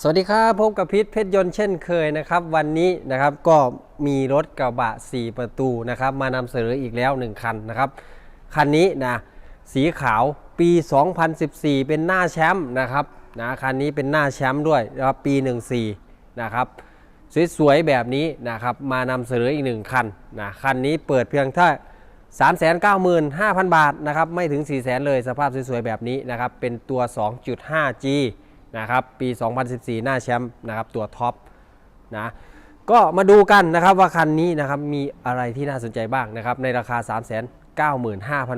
สวัสดีครับพบกับพิษเพชรยนต์เช่นเคยนะครับ วันนี้นะครับก็มีรถกระบะ 4 ประตูนะครับ มานำเสนออีกแล้ว 1 คันนะครับ คันนี้นะสีขาวปี 2014 เป็นหน้าแชมป์นะครับนะคันนี้เป็นหน้าแชมป์ด้วยนะครับปี 14 นะครับสวยๆแบบนี้นะครับมานำเสนออีกหนึ่งคันนะคันนี้เปิดเพียงแค่395,000 บาทนะครับไม่ถึง 400,000 เลยสภาพสวยๆแบบนี้นะครับเป็นตัว 2.5G นะครับปี 2014 หน้าแชมป์นะครับตัวท็อปนะก็มาดูกันนะครับว่าคันนี้นะครับมีอะไรที่น่าสนใจบ้างนะครับในราคา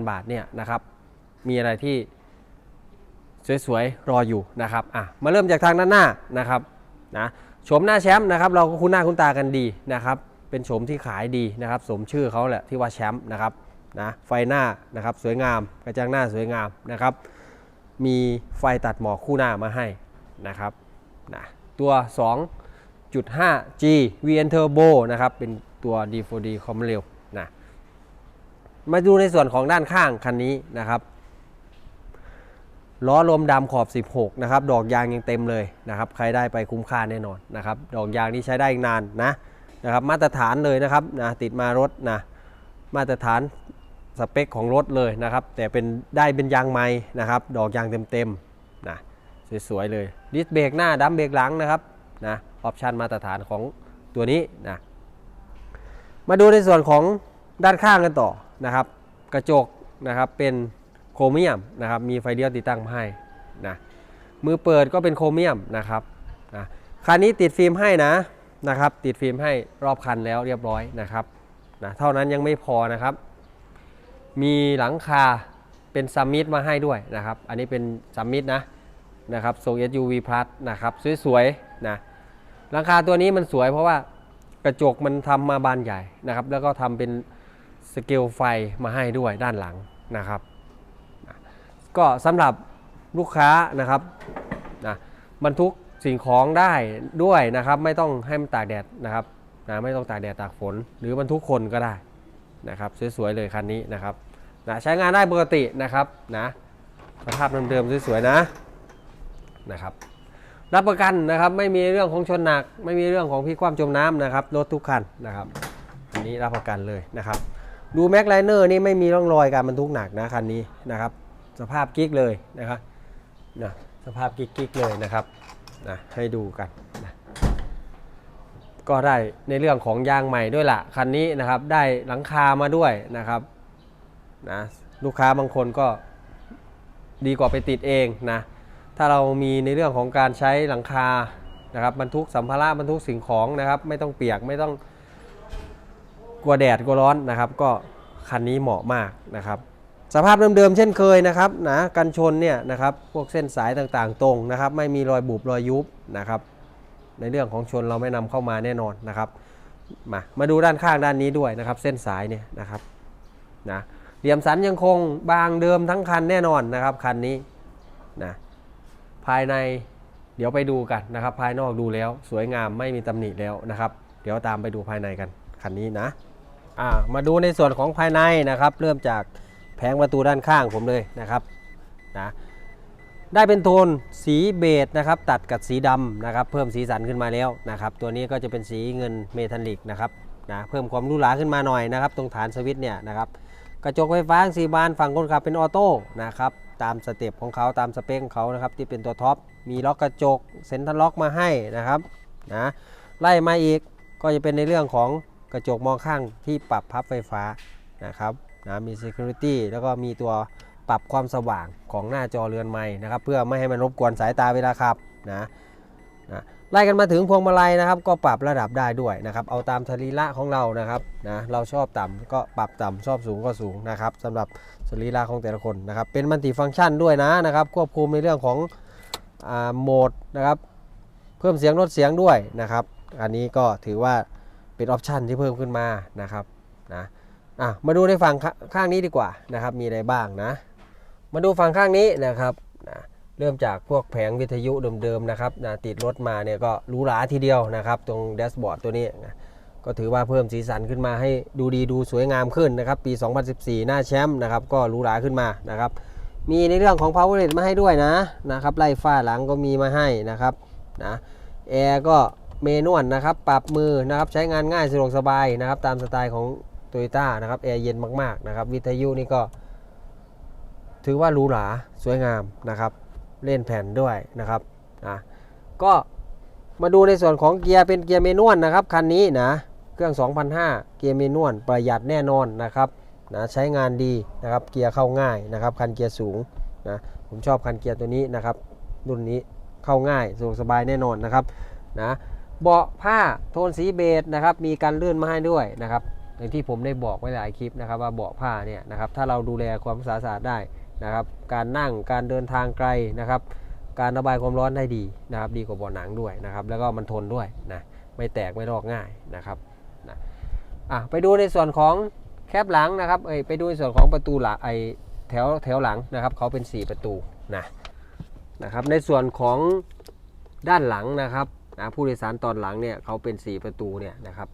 395,000 บาทเนี่ยนะครับมีอะไรที่สวยๆรออยู่นะครับอะมาเริ่มจากทางด้านหน้านะครับนะโฉมหน้าแชมป์นะครับเราก็คุ้นหน้าคุ้นตากันดีนะครับเป็นโฉมที่ขายดีนะครับ สมชื่อเขาแหละที่ว่าแชมป์นะครับนะไฟหน้านะครับสวยงาม กระจังหน้าสวยงามนะครับมีไฟตัดหมอกคู่หน้ามาให้ นะครับนะตัว 2.5G VN Turbo นะครับ เป็นตัว D4D ความเร็วนะมาดูในส่วนของด้านข้างคันนี้นะครับล้อลมดำขอบ 16 นะครับ ดอกยางยังเต็มเลยนะครับ ใครได้ไปคุ้มค่าแน่นอนนะครับ ดอกยางนี่ใช้ได้อีกนานนะนะครับ มาตรฐานเลยนะครับนะติดมารถนะมาตรฐานสเปคของรถเลยนะครับ แต่เป็นได้เป็นยางไม้นะครับ ดอกยางเต็มๆนะ สวยๆเลยดิสเบรกหน้าดัมเบรกหลังนะครับนะออปชันมาตรฐานของตัวนี้นะมาดูในส่วนของด้านข้างกันต่อนะครับ กระจกนะครับเป็นโครเมียมนะครับมีไฟเลี้ยวติดตั้งมาให้นะมือเปิดก็เป็นโครเมียมนะครับนะคันนี้ติดฟิล์มให้นะนะครับ ติดฟิล์มให้รอบคันแล้วเรียบร้อยนะครับนะเท่านั้นยังไม่พอนะครับ มีหลังคาเป็นซัมมิตมาให้ด้วยนะครับ อันนี้เป็นซัมมิตนะ นะครับทรง SUV Plus นะครับสวยๆนะหลังคาตัวนี้มันสวยเพราะว่ากระจกมันทำมาบานใหญ่นะครับ แล้วก็ทำเป็นสเกลไฟมาให้ด้วยด้านหลังนะครับ ก็สำหรับลูกค้านะครับนะบรรทุกสิ่งของได้ด้วยนะครับ ไม่ต้องให้มันตากแดดนะครับนะไม่ต้องตากแดดตากฝน หรือบรรทุกคนก็ได้นะครับสวยๆเลยคันนี้นะครับนะใช้งานได้ปกตินะครับนะสภาพเดิมๆสวยๆนะ นะครับ รับประกันนะครับไม่มีเรื่องของชนหนัก ไม่มีเรื่องของพลิกคว่ำจมน้ำนะครับรถทุกคันนะครับอันนี้รับประกันเลยนะครับ ดูแม็กไลเนอร์นี่ไม่มีร่องรอยการบรรทุกหนักนะคันนี้นะครับ สภาพกิ๊กเลยนะครับนะสภาพกิ๊กๆเลยนะครับนะให้ดูกันนะก็ได้ในเรื่องของยางใหม่ด้วยละคันนี้นะครับได้หลังคามาด้วยนะครับนะลูกค้าบางคนก็ดีกว่าไปติดเองนะ ถ้าเรามีในเรื่องของการใช้หลังคานะครับบรรทุกสัมภาระบรรทุกสิ่งของนะครับ ไม่ต้องเปียกไม่ต้องกลัวแดดกลัวร้อนนะครับ ก็คันนี้เหมาะมากนะครับ สภาพเดิมๆเช่นเคยนะครับนะกันชนเนี่ยนะครับพวกเส้นสายต่างๆตรงนะครับ ไม่มีรอยบุบรอยยุบนะครับ ในเรื่องของชนเราไม่นำเข้ามาแน่นอนนะครับมามาดูด้านข้างด้านนี้ด้วยนะครับ เส้นสายเนี่ยนะครับนะเหลี่ยมสันยังคงบางเดิมทั้งคันแน่นอนนะครับคันนี้นะ ภายในเดี๋ยวไปดูกันนะครับ ภายนอกดูแล้วสวยงามไม่มีตำหนิแล้วนะครับ เดี๋ยวตามไปดูภายในกันคันนี้นะอ่ามาดูในส่วนของภายในนะครับ เริ่มจากแผงประตูด้านข้างผมเลยนะครับนะได้เป็นโทนสีเบจนะครับตัดกับสีดำนะครับเพิ่มสีสันขึ้นมาแล้วนะครับตัวนี้ก็จะเป็นสีเงินเมทัลลิกนะครับนะเพิ่มความหรูหราขึ้นมาหน่อยนะครับ ตรงฐานสวิตช์เนี่ยนะครับกระจกไฟฟ้าสีบานฝั่งคนขับเป็นออโต้นะครับ ตามสเต็ปของเขาตามสเปคของเขานะครับที่เป็นตัวท็อปมีล็อกกระจกเซ็นทรัลล็อกมาให้นะครับนะไล่มาอีกก็จะเป็นในเรื่องของกระจกมองข้างที่ปรับพับไฟฟ้านะครับนะมี Security แล้วก็มีตัวปรับความสว่างของหน้าจอเรือนไม้นะครับ เพื่อไม่ให้มันรบกวนสายตาเวลาขับนะนะ ไล่กันมาถึงพวงมาลัยนะครับ ก็ปรับระดับได้ด้วยนะครับ เอาตามสรีระของเรานะครับนะเราชอบต่ำก็ปรับต่ำชอบสูงก็สูงนะครับสำหรับสรีระของแต่ละคนนะครับ เป็นมัลติฟังก์ชันด้วยนะนะครับ ควบคุมในเรื่องของอ่าโหมดนะครับ เพิ่มเสียงลดเสียงด้วยนะครับ อันนี้ก็ถือว่าเป็นออปชันที่เพิ่มขึ้นมานะครับนะอะมาดูในฝั่งข้างนี้ดีกว่านะครับ มีอะไรบ้างนะ มาดูฝั่งข้างนี้นะครับ เริ่มจากพวกแผงวิทยุเดิมๆนะครับนะติดรถมาเนี่ยก็หรูหราทีเดียวนะครับ ตรงแดชบอร์ดตัวนี้นะก็ถือว่าเพิ่มสีสันขึ้นมาให้ดูดีดูสวยงามขึ้นนะครับ ปี 2014 หน้าแชมป์นะครับ ก็หรูหราขึ้นมานะครับ มีในเรื่องของ power l e d มาให้ด้วยนะนะครับไล่ฝ้าหลังก็มีมาให้นะครับนะแอร์ก็เมนวลนะครับ ปรับมือนะครับใช้งานง่ายสะดวกสบายนะครับ ตามสไตล์ของโตโยต้านะครับแอร์เย็นมากๆนะครับ วิทยุนี่ก็ ถือว่าหรูหราสวยงามนะครับ เล่นแผ่นด้วยนะครับนะก็มาดูในส่วนของเกียร์เป็นเกียร์เมนวลนะครับคันนี้นะเครื่อง2,500เกียร์เมนวลประหยัดแน่นอนนะครับนะใช้งานดีนะครับเกียร์เข้าง่ายนะครับคันเกียร์สูงนะผมชอบคันเกียร์ตัวนี้นะครับรุ่นนี้เข้าง่ายสะดวกสบายแน่นอนนะครับนะเบาะผ้าโทนสีเบจนะครับมีการเลื่อนมาให้ด้วยนะครับอย่างที่ผมได้บอกไว้หลายคลิปนะครับว่าเบาะผ้าเนี่ยนะครับถ้าเราดูแลความสะอาดได้ นะครับ การนั่งการเดินทางไกลนะครับ การระบายความร้อนได้ดีนะครับ ดีกว่าเบาะหนังด้วยนะครับ แล้วก็มันทนด้วยนะไม่แตกไม่ลอกง่ายนะครับนะอะไปดูในส่วนของแคปหลังนะครับเอ้ยไปดูในส่วนของประตูหลังไอแถวแถวหลังนะครับเขาเป็น 4 ประตูนะนะครับ ในส่วนของด้านหลังนะครับนะผู้โดยสารตอนหลังเนี่ยเขาเป็น 4 ประตูเนี่ยนะครับ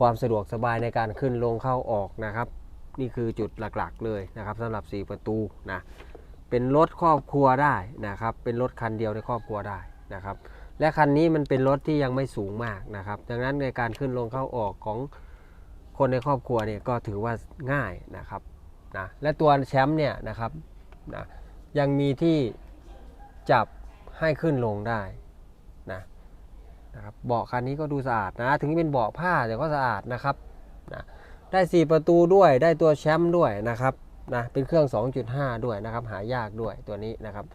ความสะดวกสบายในการขึ้นลงเข้าออกนะครับ นี่คือจุดหลักๆเลยนะครับสำหรับ 4 ประตูนะเป็นรถครอบครัวได้นะครับ เป็นรถคันเดียวในครอบครัวได้นะครับ และคันนี้มันเป็นรถที่ยังไม่สูงมากนะครับ ดังนั้นในการขึ้นลงเข้าออกของคนในครอบครัวเนี่ยก็ถือว่าง่ายนะครับนะและตัวแชมป์เนี่ยนะครับนะยังมีที่จับให้ขึ้นลงได้นะนะครับเบาะคันนี้ก็ดูสะอาดนะ ถึงเป็นเบาะผ้าแต่ก็สะอาดนะครับนะ ได้ 4 ประตูด้วยได้ตัวแชมป์ด้วยนะครับนะเป็นเครื่อง 2.5 ด้วยนะครับ หายากด้วยตัวนี้นะครับ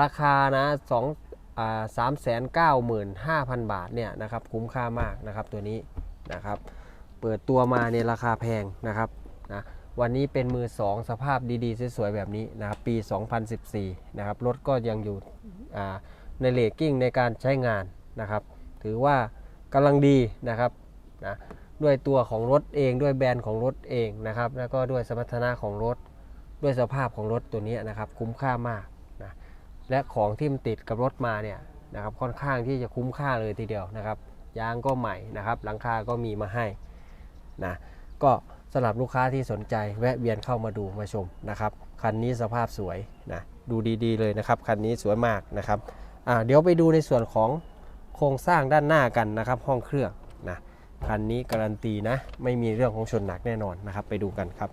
ราคานะ2อ่าสามแสนเก้าหมื่นห้าพันบาทเนี่ยนะครับคุ้มค่ามากนะครับตัวนี้นะครับ เปิดตัวมาในราคาแพงนะครับนะวันนี้เป็นมือ 2 สภาพดีๆ สวยๆ แบบนี้นะครับปี 2014 นะครับรถก็ยังอยู่อ่าในเลกกิ้งในการใช้งานนะครับ ถือว่ากำลังดีนะครับนะ ด้วยตัวของรถเองด้วยแบรนด์ของรถเองนะครับ แล้วก็ด้วยสมรรถนะของรถ ด้วยสภาพของรถตัวนี้นะครับ คุ้มค่ามากนะและของที่มันติดกับรถมาเนี่ยนะครับค่อนข้างที่จะคุ้มค่าเลยทีเดียวนะครับยางก็ใหม่นะครับ หลังคาก็มีมาให้นะก็สำหรับลูกค้าที่สนใจแวะเวียนเข้ามาดูมาชมนะครับคันนี้สภาพสวยนะดูดีๆเลยนะครับคันนี้สวยมากนะครับอ่าเดี๋ยวไปดูในส่วนของโครงสร้างด้านหน้ากันนะครับ ห้องเครื่องนะ คันนี้การันตีนะ ไม่มีเรื่องของชนหนักแน่นอนนะครับ ไปดูกันครับ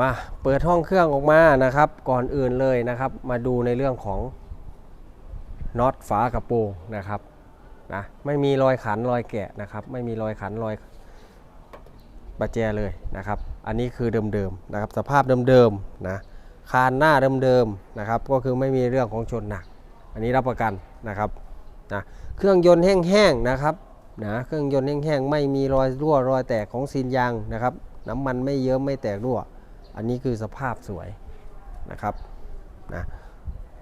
มาเปิดห้องเครื่องออกมานะครับ ก่อนอื่นเลยนะครับ มาดูในเรื่องของ น็อตฝากระโปรงนะครับนะไม่มีรอยขันรอยแกะนะครับ ไม่มีรอยขันรอยประแจเลยนะครับ อันนี้คือเดิมๆนะครับ สภาพเดิมๆนะคานหน้าเดิมๆนะครับ ก็คือไม่มีเรื่องของชนหนัก อันนี้รับประกันนะครับนะเครื่องยนต์แห้งๆนะครับนะเครื่องยนต์แห้งๆไม่มีรอยรั่วรอยแตกของซีนยางนะครับ น้ำมันไม่เยิ้มไม่แตกรั่ว อันนี้คือสภาพสวยนะครับนะ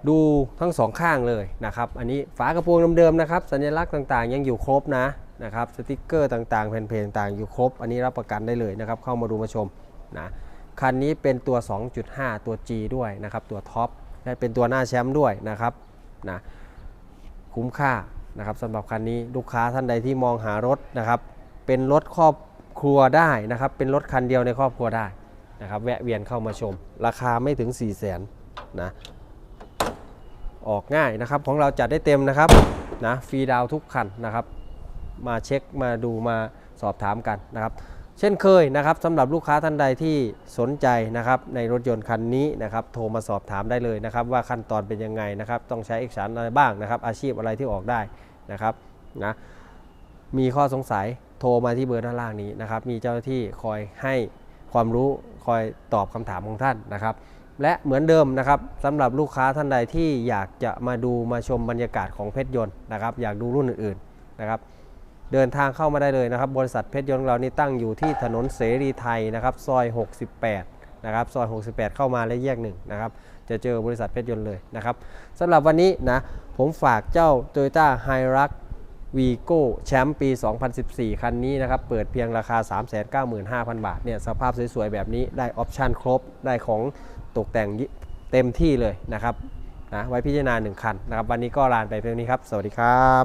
ดูทั้งสองข้างเลยนะครับ อันนี้ฝากระโปรงเดิมๆนะครับ สัญลักษณ์ต่างๆ ยังอยู่ครบนะนะครับ สติกเกอร์ต่างๆ แผ่นเพลงต่างๆอยู่ครบ อันนี้รับประกันได้เลยนะครับ เข้ามาดูมาชมนะ คันนี้เป็นตัว 2.5 ตัว G ด้วยนะครับ ตัวท็อปและเป็นตัวหน้าแชมป์ด้วยนะครับนะ คุ้มค่านะครับสำหรับคันนี้ลูกค้าท่านใดที่มองหารถนะครับ เป็นรถครอบครัวได้นะครับ เป็นรถคันเดียวในครอบครัวได้นะครับ แวะเวียนเข้ามาชม ราคาไม่ถึง 4 0 0แสนนะ ออกง่ายนะครับ ของเราจัดได้เต็มนะครับนะฟรีดาวทุกคันนะครับ มาเช็คมาดูมาสอบถามกันนะครับ เช่นเคยนะครับสำหรับลูกค้าท่านใดที่สนใจนะครับในรถยนต์คันนี้นะครับ โทรมาสอบถามได้เลยนะครับ ว่าขั้นตอนเป็นยังไงนะครับ ต้องใช้เอกสารอะไรบ้างนะครับ อาชีพอะไรที่ออกได้นะครับนะมีข้อสงสัยโทรมาที่เบอร์ด้านล่างนี้นะครับ มีเจ้าหน้าที่คอยให้ความรู้คอยตอบคำถามของท่านนะครับ และเหมือนเดิมนะครับสำหรับลูกค้าท่านใดที่อยากจะมาดูมาชมบรรยากาศของเพชรยนต์นะครับ อยากดูรุ่นอื่นๆนะครับ เดินทางเข้ามาได้เลยนะครับ บริษัทเพชรยนต์ของเรานี่ตั้งอยู่ที่ถนนเสรีไทยนะครับ ซอย 68 นะครับ ซอย 68 เข้ามาและแยกหนึ่งนะครับ จะเจอบริษัทเพชรยนต์เลยนะครับสำหรับวันนี้นะ ผมฝากเจ้า Toyota h i r u x วีโก้แชมป์ปี 2014 คันนี้นะครับ เปิดเพียงราคา 395,000 บาทเนี่ยสภาพสวยๆ แบบนี้ได้ออปชั่นครบ ได้ของตกแต่งเต็มที่เลยนะครับนะไว้พิจารณาหนึ่งคันนะครับ วันนี้ก็ลานไปเพียงนี้ครับ สวัสดีครับ